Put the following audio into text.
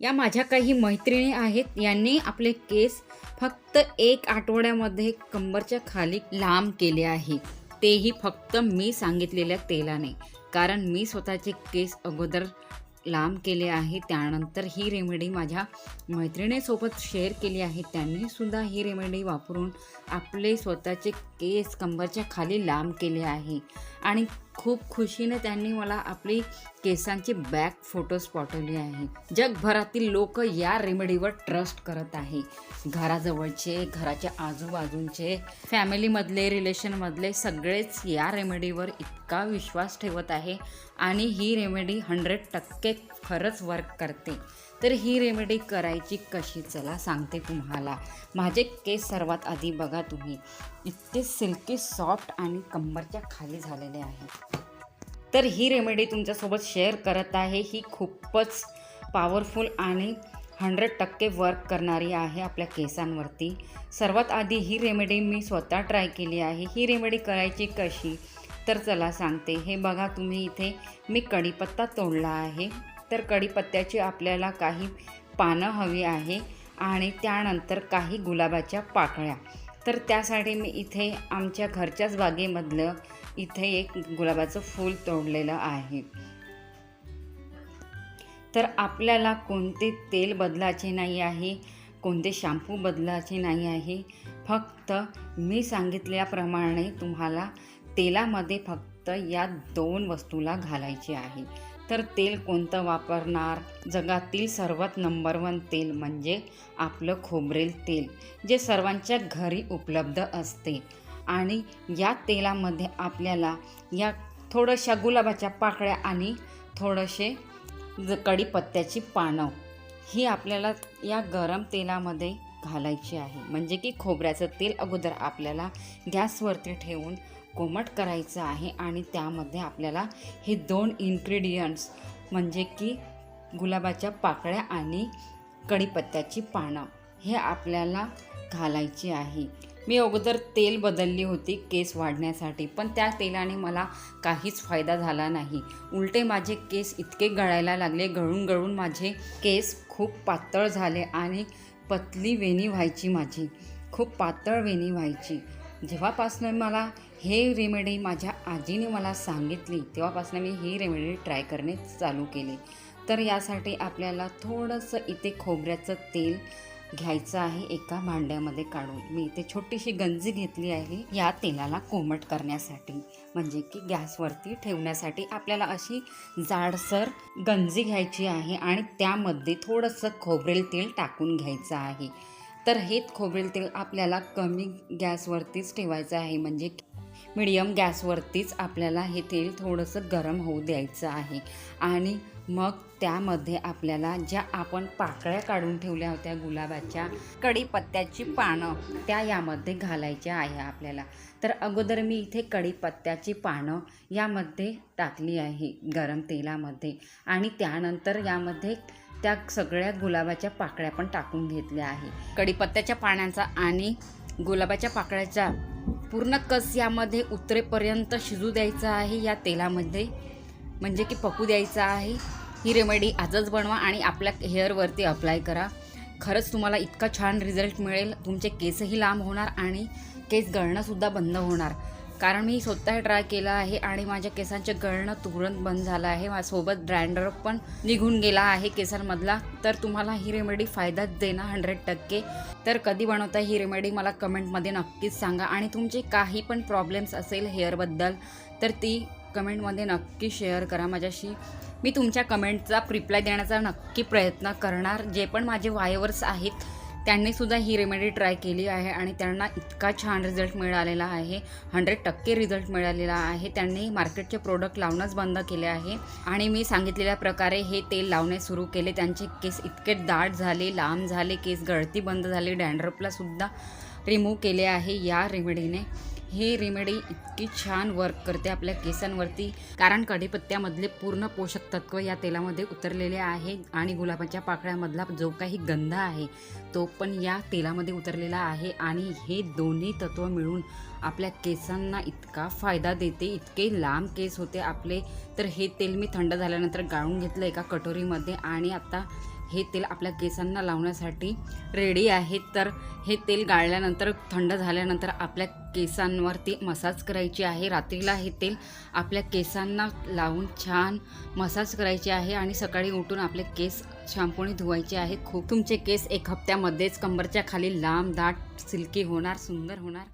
या माझ्या काही मैत्रिणी आहेत यांनी आपले केस फक्त एक आठवड्यामध्ये कंबरच्या खाली लांब केले आहे. तेही फक्त मी सांगितलेल्या तेलाने. कारण मी स्वतःचे केस अगोदर लांब केले आहे त्यानंतर ही रेमेडी माझ्या मैत्रिणीसोबत शेअर केली आहे. त्यांनी सुद्धा ही रेमेडी वापरून आपले स्वतःचे केस कंबरच्या खाली लांब केले आहे. आणि खूप खुशीने त्यांनी मला आपली केसांची बॅक फोटोज पाठवली आहे. जगभरातील लोक या रेमेडीवर ट्रस्ट करत आहे. घराजवळचे घराच्या आजूबाजूंचे फॅमिलीमधले रिलेशनमधले सगळेच या रेमेडीवर इतका विश्वास ठेवत आहे आणि ही रेमेडी हंड्रेड टक्के खरंच वर्क करते. तर ही रेमेडी करायची कशी? चला सांगते तुम्हाला. माझे केस सर्वात आधी बघा तुम्ही. इतके सिल्की सॉफ्ट आणि कंबरच्या खाली झालेले आहेत. तर ही रेमेडी तुमच्यासोबत शेअर करत आहे. ही खूपच पॉवरफुल आणि हंड्रेड टक्के वर्क करणारी आहे आपल्या केसांवरती. सर्वात आधी ही रेमेडी मी स्वतः ट्राय केली आहे. ही रेमेडी करायची कशी? तर चला सांगते. हे बघा तुम्ही इथे मी कढीपत्ता तोडला आहे. तर कढीपत्त्याची आपल्याला काही पानं हवी आहे आणि त्यानंतर काही गुलाबाच्या पाकळ्या. तर त्यासाठी मी इथे आमच्या घरच्याच बागेमधलं इथे एक गुलाबाचं फूल तोडलेलं आहे. तर आपल्याला कोणते तेल बदलायचे नाही आहे कोणते शॅम्पू बदलायचे नाही आहे फक्त मी सांगितल्याप्रमाणे तुम्हाला तेलामध्ये फक्त या दोन वस्तूला घालायचे आहे. तर तेल कोणतं वापरणार? जगातील सर्वात नंबर वन तेल म्हणजे आपलं खोबरेल तेल जे सर्वांच्या घरी उपलब्ध असते. आणि या तेलामध्ये आपल्याला या थोड्याशा गुलाबाच्या पाकळ्या आणि थोडेसे ज कढीपत्त्याची पानं ही आपल्याला या गरम तेलामध्ये घालायची आहे. म्हणजे की खोबऱ्याचं तेल अगोदर आपल्याला गॅसवरती ठेवून कोमट करायचं आहे आणि त्यामध्ये आपल्याला हे दोन इन्ग्रेडियंट्स म्हणजे की गुलाबाच्या पाकळ्या आणि कढीपत्त्याची पानं हे आपल्याला घालायची आहे. मी अगोदर तेल बदलली होती केस वाढण्यासाठी पण त्या तेलाने मला काहीच फायदा झाला नाही. उलटे माझे केस इतके गळायला लागले गळून गळून माझे केस खूप पातळ झाले आणि पतली वेणी व्हायची माझी खूप पातळ वेणी व्हायची. जेव्हापासनं मला हे रेमेडी माझ्या आजीने मला सांगितली. तेव्हापासून मी ही रेमेडी ट्राय करणे चालू केले. तर यासाठी आपल्याला थोडंसं इथे खोबऱ्याचं तेल घ्यायचं आहे एका भांड्यामध्ये काढून. मी इथे छोटीशी गंजी घेतली आहे या तेलाला कोमट करण्यासाठी. म्हणजे की गॅसवरती ठेवण्यासाठी आपल्याला अशी जाडसर गंजी घ्यायची आहे आणि त्यामध्ये थोडंसं खोबरेल तेल टाकून घ्यायचं आहे. तर हे खोबरेल तेल आपल्याला कमी गॅसवरतीच ठेवायचं आहे. म्हणजे मिडियम गॅसवरतीच आपल्याला हे तेल थोडंसं गरम होऊ द्यायचं आहे. आणि मग त्यामध्ये आपल्याला ज्या आपण पाकळ्या काढून ठेवल्या होत्या गुलाबाच्या कढीपत्त्याची पानं त्या यामध्ये घालायच्या आहे आपल्याला. तर अगोदर मी इथे कढीपत्त्याची पानं यामध्ये टाकली आहे गरम तेलामध्ये. आणि त्यानंतर यामध्ये त्या सगळ्या गुलाबाच्या पाकळ्या पण टाकून घेतल्या आहे. कढीपत्त्याच्या पाण्याचा आणि गुलाबाच्या पाकळ्याचा पूर्ण कस यामध्ये उतरेपर्यंत शिजू द्यायचा आहे या तेलामध्ये. म्हणजे की पकू द्यायचा आहे. ही रेमेडी आजच बनवा आणि आपल्या हेअरवरती अप्लाय करा. खरंच तुम्हाला इतका छान रिझल्ट मिळेल. तुमचे केसही लांब होणार आणि केस गळणंसुद्धा बंद होणार. कारण मी स्वतः ट्राय केलं आहे आणि माझ्या केसांचे गळणं तुरंत बंद झालं आहे. माझ्यासोबत ड्रँडरप पण निघून गेला आहे केसांमधला. तर तुम्हाला ही रेमेडी फायदाच देणार हंड्रेड टक्के. तर कधी बनवता ही रेमेडी मला कमेंटमध्ये नक्कीच सांगा. आणि तुमचे काही पण प्रॉब्लेम्स असेल हेअरबद्दल तर ती कमेंटमध्ये नक्की शेअर करा माझ्याशी. मी तुमच्या कमेंटचा रिप्लाय देण्याचा नक्की प्रयत्न करणार. जे पण माझे वायवर्स आहेत त्यांनीसुद्धा ही रेमेडी ट्राय केली आहे आणि त्यांना इतका छान रिझल्ट मिळालेला आहे. हंड्रेड टक्के रिझल्ट मिळालेला आहे. त्यांनी मार्केटचे प्रोडक्ट लावणंच बंद केले आहे. आणि मी सांगितलेल्या प्रकारे हे तेल लावणे सुरू केले. त्यांचे केस इतके दाट झाले लांब झाले केस गळती बंद झाली. डँड्रपलासुद्धा रिमूव्ह केले आहे या रेमेडीने हे रेमेडी इतकी छान वर्क करते आपल्या केसांवरती. कारण कढीपत्त्यामधले पूर्ण पोषक तत्व या तेलामध्ये उतरलेले आहे आणि गुलाबाच्या पाकळ्यामधला जो काही गंध आहे तो पण या तेलामध्ये उतरलेला आहे आणि हे दोन्ही तत्व मिळून आपल्या केसांना इतका फायदा देते इतके लांब केस होते आपले. तर हे तेल मी थंड झाल्यानंतर गाळून घेतलं एका कटोरीमध्ये आणि आता हे तेल आपल्या केसांना लावण्यासाठी रेडी आहे. तर हे तेल गाळल्यानंतर थंड झाल्यानंतर आपल्या केसांवरती मसाज करायची आहे. रात्रीला हे तेल आपल्या केसांना लावून छान मसाज करायचे आहे आणि सकाळी उठून आपले केस शॅम्पूने धुवायचे आहे. खूप तुमचे केस एक हप्त्यामध्येच कंबरच्या खाली लांब दाट सिल्की होणार सुंदर होणार.